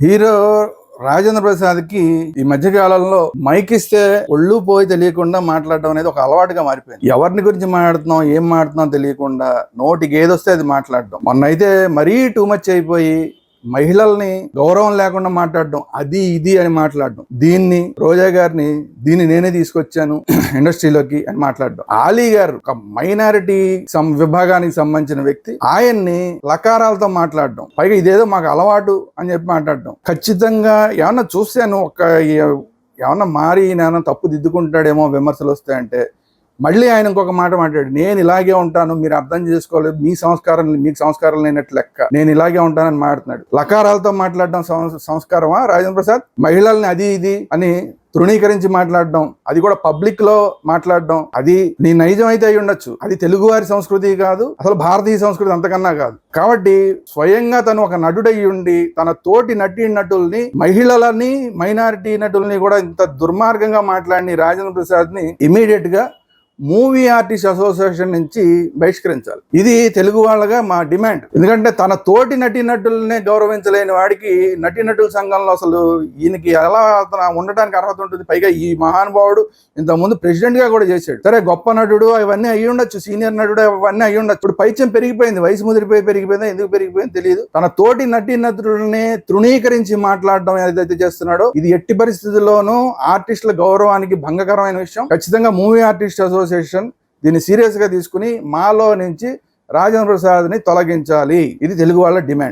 Hero Rajendra ప్రసాద్కి ఈ మధ్య కాలంలో మైక్ ఇస్తే ఒళ్ళు పోయి తెలియకుండా మాట్లాడడం అనేది ఒక అలవాటుగా మారిపోయింది. ఎవరిని గురించి మాట్లాడుతున్నాం ఏం మాట్లాడుతున్నాం తెలియకుండా నోటికి ఏదొస్తే అది మాట్లాడడం. మొన్న అయితే మరీ టూ మచ్ అయిపోయి మహిళల్ని గౌరవం లేకుండా మాట్లాడడం అది ఇది అని మాట్లాడడం దీన్ని రోజా గారిని దీన్ని నేనే తీసుకొచ్చాను ఇండస్ట్రీలోకి అని మాట్లాడడం. ఆలీ గారు ఒక మైనారిటీ సం విభాగానికి సంబంధించిన వ్యక్తి. ఆయన్ని లకారాలతో మాట్లాడడం పైగా ఇదేదో మాకు అలవాటు అని చెప్పి మాట్లాడడం. ఖచ్చితంగా ఏమన్నా చూశాను ఒక ఏమన్నా మారి నేను తప్పు దిద్దుకుంటాడేమో విమర్శలు వస్తాయంటే మళ్ళీ ఆయన ఇంకొక మాట మాట్లాడు నేను ఇలాగే ఉంటాను మీరు అర్థం చేసుకోలేదు మీ సంస్కారం మీకు సంస్కారం లేనట్టు లెక్క. నేను ఇలాగే ఉంటానని మాట్లాడుతున్నాడు. లకారాలతో మాట్లాడడం సం- సంస్కారమా? రాజేంద్ర ప్రసాద్? మహిళల్ని అది ఇది అని తృణీకరించి మాట్లాడడం అది కూడా పబ్లిక్లో మాట్లాడడం అది నీ నైజం అయితే అయి ఉండొచ్చు. అది తెలుగువారి సంస్కృతి కాదు అసలు భారతీయ సంస్కృతి అంతకన్నా కాదు. కాబట్టి స్వయంగా తను ఒక నటుడయి ఉండి తన తోటి నటి నటుల్ని మహిళలని మైనారిటీ నటుల్ని కూడా ఇంత దుర్మార్గంగా మాట్లాడిన రాజేంద్ర ప్రసాద్ని ఇమీడియట్గా మూవీ ఆర్టిస్ట్ అసోసియేషన్ నుంచి బహిష్కరించాలి. ఇది తెలుగు వాళ్ళగా మా డిమాండ్. ఎందుకంటే తన తోటి నటీనటులనే గౌరవించలేని వాడికి నటీనటుల సంఘంలో అసలు ఈయనకి ఎలా అతను ఉండడానికి అర్హత ఉంటుంది? పైగా ఈ మహానుభావుడు ఇంతకుముందు ప్రెసిడెంట్గా కూడా చేశాడు. సరే గొప్ప నటుడు అవన్నీ అయ్యి ఉండొచ్చు. సీనియర్ నటుడు అవన్నీ అయ్యి ఉండొచ్చు. ఇప్పుడు పైత్యం పెరిగిపోయింది. వయసు ముదిరిపోయి పెరిగిపోయింది? ఎందుకు పెరిగిపోయిందో? తెలియదు తన తోటి నటీనటులని తృణీకరించి మాట్లాడడం ఏదైతే చేస్తున్నాడో ఇది ఎట్టి పరిస్థితుల్లోనూ ఆర్టిస్టుల గౌరవానికి భంగకరమైన విషయం. ఖచ్చితంగా మూవీ ఆర్టిస్ట్ అసోసియేషన్ దీన్ని సీరియస్గా తీసుకుని మాలో నుంచి రాజేంద్ర ప్రసాద్ని తొలగించాలి. ఇది తెలుగు వాళ్ళ డిమాండ్